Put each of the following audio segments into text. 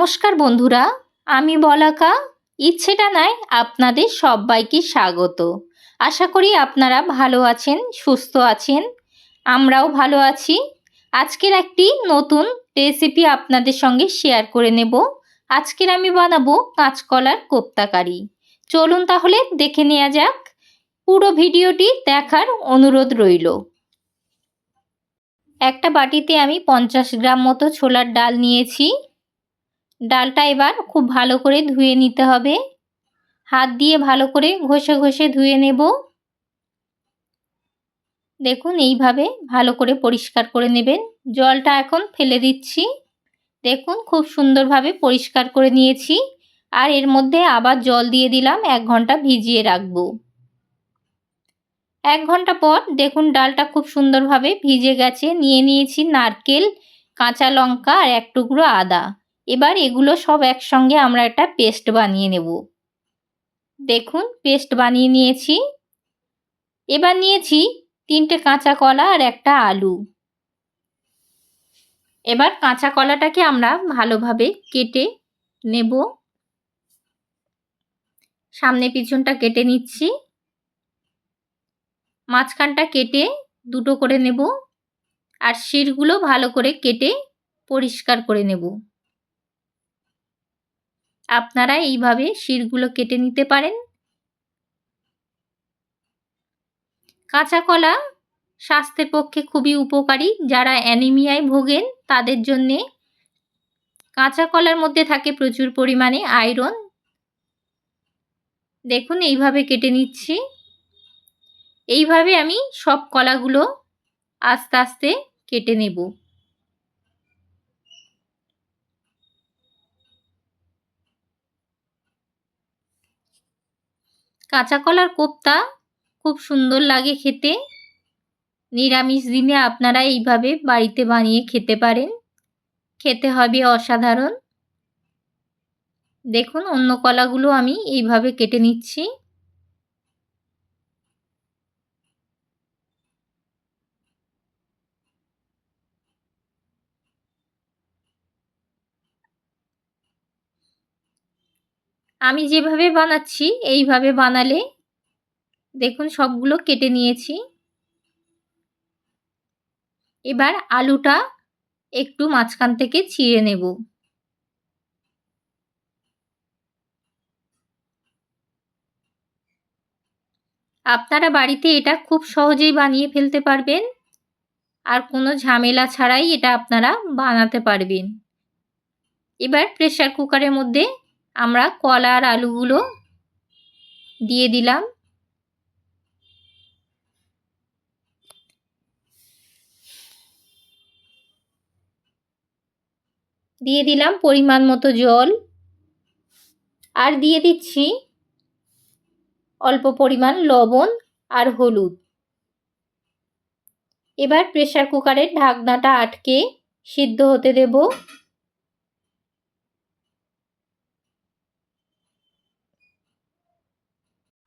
নমস্কার বন্ধুরা, আমি বলাকা। ইচ্ছেটা নাই আপনাদের সবাইকে স্বাগত। আশা করি আপনারা ভালো আছেন, সুস্থ আছেন, আমরাও ভালো আছি। আজকের একটি নতুন রেসিপি আপনাদের সঙ্গে শেয়ার করে নেব। আজকের আমি বানাবো কাঁচকলার কোপ্তাকারি। চলুন তাহলে দেখে নেওয়া যাক। পুরো ভিডিওটি দেখার অনুরোধ রইল। একটা বাটিতে আমি পঞ্চাশ গ্রাম মতো ছোলার ডাল নিয়েছি। ডালটা এবার খুব ভালো করে ধুয়ে নিতে হবে। হাত দিয়ে ভালো করে ঘষে ঘষে ধুয়ে নেব। দেখুন, এইভাবে ভালো করে পরিষ্কার করে নেবেন। জলটা এখন ফেলে দিচ্ছি। দেখুন, খুব সুন্দরভাবে পরিষ্কার করে নিয়েছি। আর এর মধ্যে আবার জল দিয়ে দিলাম, এক ঘণ্টা ভিজিয়ে রাখব। এক ঘণ্টা পর দেখুন, ডালটা খুব সুন্দরভাবে ভিজে গেছে। নিয়ে নিয়েছি নারকেল, কাঁচা লঙ্কা আর এক টুকরো আদা। এবার এগুলো সব একসঙ্গে আমরা একটা পেস্ট বানিয়ে নেব। দেখুন, পেস্ট বানিয়ে নিয়েছি। এবার নিয়েছি তিনটে কাঁচা কলা আর একটা আলু। এবার কাঁচা কলাটাকে আমরা ভালোভাবে কেটে নেব। সামনে পিছনটা কেটে নিচ্ছি। মাঝখানটা কেটে দুটো করে নেব। আর শিরগুলো ভালো করে কেটে পরিষ্কার করে নেব। আপনারা এইভাবে শিরগুলো কেটে নিতে পারেন। কাঁচা কলা স্বাস্থ্যের পক্ষে খুবই উপকারী। যারা অ্যানিমিয়ায় ভোগেন, তাদের জন্যে কাঁচা কলার মধ্যে থাকে প্রচুর পরিমাণে আয়রন। দেখুন, এইভাবে কেটে নিচ্ছি। এইভাবে আমি সব কলাগুলো আস্তে আস্তে কেটে নেব। কাঁচা কলার কোপ্তা খুব সুন্দর লাগে খেতে। নিরামিষ দিনে আপনারা এইভাবে বাড়িতে বানিয়ে খেতে পারেন। খেতে হবে অসাধারণ। দেখুন, অন্য কলাগুলো আমি এইভাবে কেটে নিচ্ছি। আমি যেভাবে বানাচ্ছি, এইভাবে বানালে দেখুন সবগুলো কেটে নিয়েছি। এবার আলুটা একটু মাঝখান থেকে ছিঁড়ে নেব। আপনারা বাড়িতে এটা খুব সহজেই বানিয়ে ফেলতে পারবেন। আর কোনো ঝামেলা ছাড়াই এটা আপনারা বানাতে পারবেন। এবার প্রেশার কুকারের মধ্যে আমরা কলা আর আলুগুলো দিয়ে দিলাম। দিয়ে দিলাম পরিমাণ মতো জল। আর দিয়ে দিচ্ছি অল্প পরিমাণ লবণ আর হলুদ। এবার প্রেশার কুকারের ঢাকনাটা আটকে সিদ্ধ হতে দেব।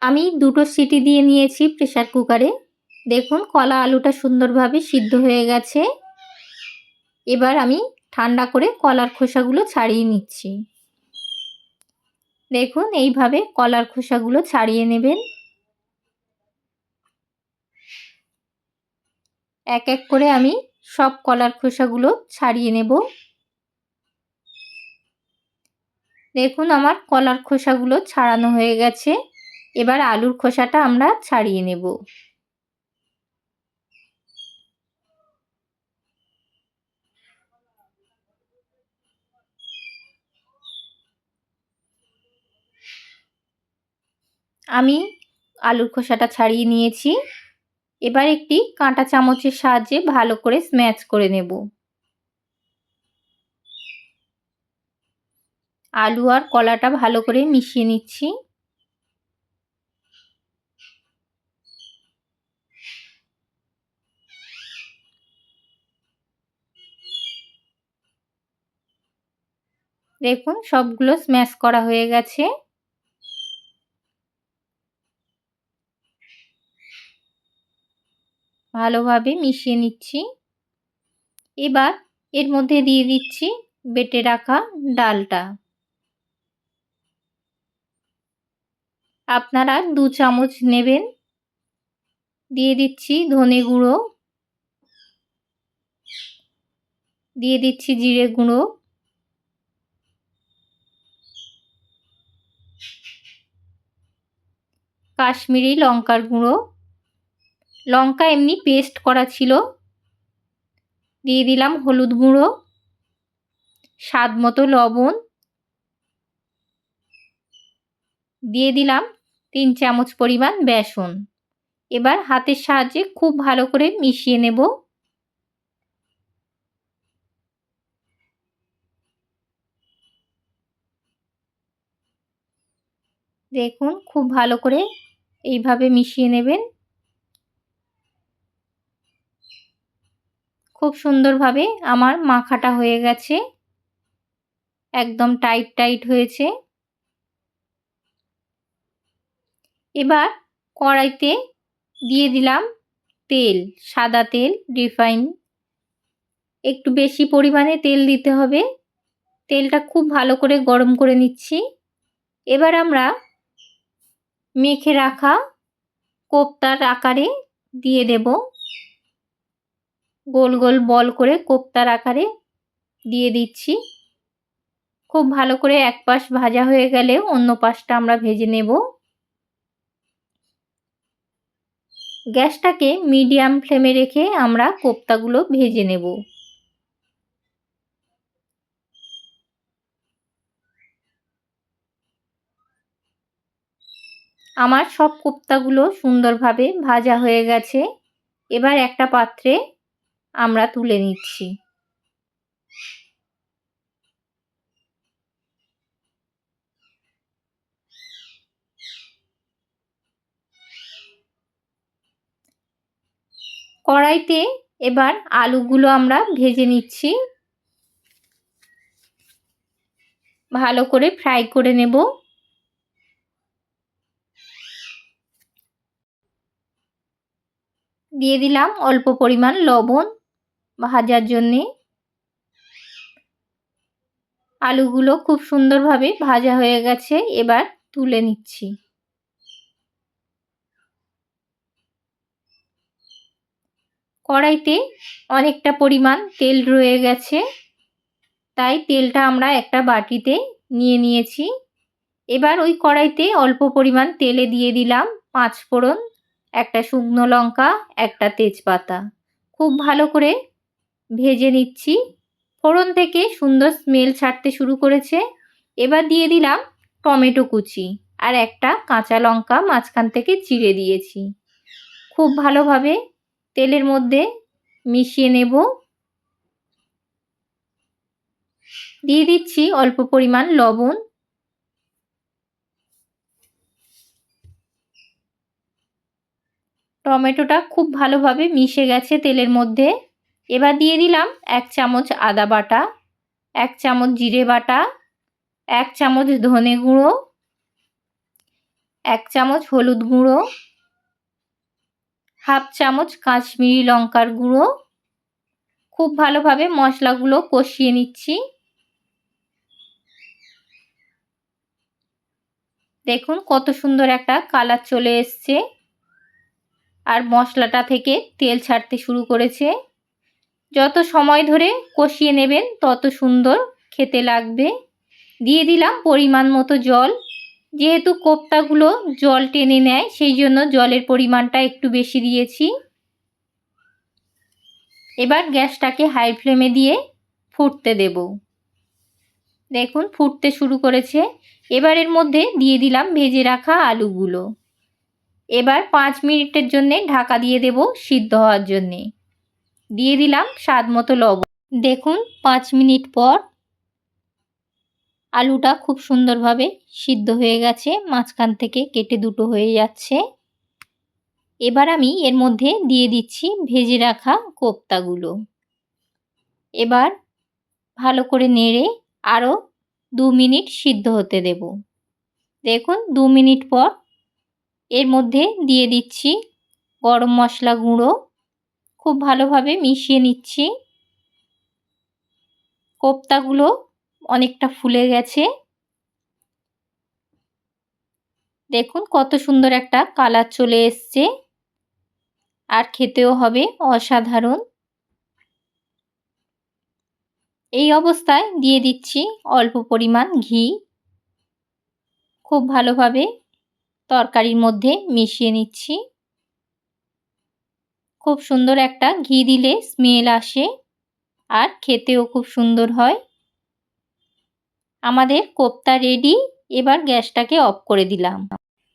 আমি দুটো সিটি দিয়ে নিয়েছি প্রেশার কুকারে দেখুন কলা আলুটা সুন্দরভাবে সিদ্ধ হয়ে গেছে। এবার আমি ঠান্ডা করে কলার খোসাগুলো ছাড়িয়ে নিচ্ছি। দেখুন এইভাবে কলার খোসাগুলো ছাড়িয়ে নেবেন। এক এক করে আমি সব কলার খোসাগুলো ছাড়িয়ে নেব। দেখুন আমার কলার খোসাগুলো ছাড়ানো হয়ে গেছে। এবার আলুর খোসাটা আমরা ছাড়িয়ে নেব। আমি আলুর খোসাটা ছাড়িয়ে নিয়েছি। এবার একটি কাঁটা চামচের সাহায্যে ভালো করে স্ম্যাচ করে নেব। আলু আর কলাটা ভালো করে মিশিয়ে নিচ্ছি। দেখুন, সবগুলো স্ম্যাশ করা হয়ে গেছে। ভালোভাবে মিশিয়ে নিচ্ছি। এবার এর মধ্যে দিয়ে দিচ্ছি বেটে রাখা ডালটা। আপনারা দু চামচ নেবেন। দিয়ে দিচ্ছি ধনে গুঁড়ো। দিয়ে দিচ্ছি জিরে গুঁড়ো। কাশ্মীরি লঙ্কার গুঁড়ো। লঙ্কা এমনি পেস্ট করা ছিল। দিয়ে দিলাম হলুদ গুঁড়ো। স্বাদ মতো লবণ। দিয়ে দিলাম তিন চামচ পরিমাণ বেসন। এবার হাতের সাহায্যে খুব ভালো করে মিশিয়ে নেব। দেখুন, খুব ভালো করে এইভাবে মিশিয়ে নেবেন। খুব সুন্দরভাবে আমার মাখাটা হয়ে গেছে। একদম টাইট টাইট হয়েছে। এবার কড়াইতে দিয়ে দিলাম তেল, সাদা তেল, রিফাইন। একটু বেশি পরিমাণে তেল দিতে হবে। তেলটা খুব ভালো করে গরম করে নিচ্ছি। এবার আমরা মেখে রাখা কোপ্তার আকারে দিয়ে দেব। গোল গোল বল করে কোপ্তার আকারে দিয়ে দিচ্ছি। খুব ভালো করে এক পাশ ভাজা হয়ে গেলে অন্য পাশটা আমরা ভেজে নেব। গ্যাসটাকে মিডিয়াম ফ্লেমে রেখে আমরা কোপ্তাগুলো ভেজে নেব। আমার সব কোপ্তাগুলো সুন্দরভাবে ভাজা হয়ে গেছে। এবার একটা পাত্রে আমরা তুলে নিচ্ছি। কড়াইতে এবার আলুগুলো আমরা ভেজে নিচ্ছি। ভালো করে ফ্রাই করে নেব। দিয়ে দিলাম অল্প পরিমাণ লবণ ভাজার জন্যে। আলুগুলো খুব সুন্দরভাবে ভাজা হয়ে গেছে, এবার তুলে নিচ্ছি। কড়াইতে অনেকটা পরিমাণ তেল রয়ে গেছে, তাই তেলটা আমরা একটা বাটিতে নিয়ে নিয়েছি। এবার ওই কড়াইতে অল্প পরিমাণ তেলে দিয়ে দিলাম পাঁচ ফোড়ন একটা শুকনো লঙ্কা, একটা তেজপাতা। খুব ভালো করে ভেজে নিচ্ছি। ফোড়ন থেকে সুন্দর স্মেল ছাড়তে শুরু করেছে। এবার দিয়ে দিলাম টমেটো কুচি আর একটা কাঁচা লঙ্কা মাঝখান থেকে চিড়ে দিয়েছি। খুব ভালোভাবে তেলের মধ্যে মিশিয়ে নেব। দিয়ে দিচ্ছি অল্প পরিমাণ লবণ। টমেটোটা খুব ভালোভাবে মিশে গেছে তেলের মধ্যে। এবার দিয়ে দিলাম এক চামচ আদা বাটা, এক চামচ জিরে বাটা, এক চামচ ধনে গুঁড়ো, এক চামচ হলুদ গুঁড়ো, হাফ চামচ কাশ্মীরি লঙ্কার গুঁড়ো। খুব ভালোভাবে মশলাগুলো কষিয়ে নিচ্ছি। দেখুন কত সুন্দর একটা কালার চলে এসছে। আর মশলাটা থেকে তেল ছাড়তে শুরু করেছে। যত সময় ধরে কষিয়ে নেবেন, তত সুন্দর খেতে লাগবে। দিয়ে দিলাম পরিমাণ মতো জল। যেহেতু কোপ্তাগুলো জল টেনে নেয়, সেই জন্য জলের পরিমাণটা একটু বেশি দিয়েছি। এবার গ্যাসটাকে হাই ফ্লেমে দিয়ে ফুটতে দেব। দেখুন, ফুটতে শুরু করেছে। এবার এর মধ্যে দিয়ে দিলাম ভেজে রাখা আলুগুলো। এবার পাঁচ মিনিটের জন্যে ঢাকা দিয়ে দেব সিদ্ধ হওয়ার জন্যে। দিয়ে দিলাম স্বাদ মতো লবণ। দেখুন, পাঁচ মিনিট পর আলুটা খুব সুন্দরভাবে সিদ্ধ হয়ে গেছে, মাঝখান থেকে কেটে দুটো হয়ে যাচ্ছে। এবার আমি এর মধ্যে দিয়ে দিচ্ছি ভেজে রাখা কোপ্তাগুলো। এবার ভালো করে নেড়ে আরও দু মিনিট সিদ্ধ হতে দেব। দেখুন, দু মিনিট পর এর মধ্যে দিয়ে দিচ্ছি গরম মশলা গুঁড়ো। খুব ভালোভাবে মিশিয়ে নিচ্ছি। কোপ্তাগুলো অনেকটা ফুলে গেছে। দেখুন কত সুন্দর একটা কালার চলে এসছে। আর খেতেও হবে অসাধারণ। এই অবস্থায় দিয়ে দিচ্ছি অল্প পরিমাণ ঘি। খুব ভালোভাবে তরকারির মধ্যে মিশিয়ে নিচ্ছি। খুব সুন্দর একটা ঘি দিলে স্মেল আসে আর খেতেও খুব সুন্দর হয়। আমাদের কোপ্তা রেডি, এবার গ্যাসটাকে অফ করে দিলাম।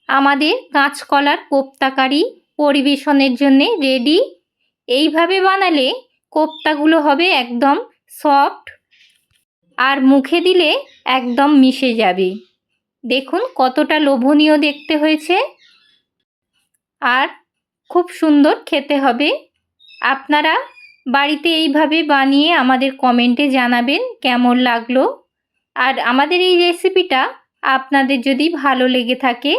আমাদের কাঁচকলার কোপ্তাকারি পরিবেশনের জন্যে রেডি। এইভাবে বানালে কোপ্তাগুলো হবে একদম সফট আর মুখে দিলে একদম মিশে যাবে। দেখুন কতটা লোভনীয় দেখতে হয়েছে। আর খুব সুন্দর খেতে হবে। আপনারা বাড়িতে এইভাবে বানিয়ে আমাদের কমেন্টে জানাবেন কেমন লাগল। আর আমাদের এই রেসিপিটা আপনাদের যদি ভালো লেগে থাকে,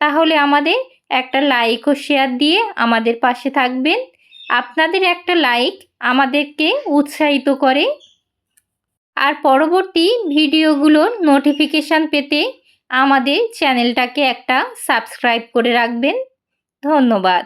তাহলে আমাদের একটা লাইক ও শেয়ার দিয়ে আমাদের পাশে থাকবেন। আপনাদের একটা লাইক আমাদেরকে উৎসাহিত করে। আর পরবর্তী ভিডিওগুলোর নোটিফিকেশান পেতে আমাদের চ্যানেলটাকে একটা সাবস্ক্রাইব করে রাখবেন। ধন্যবাদ।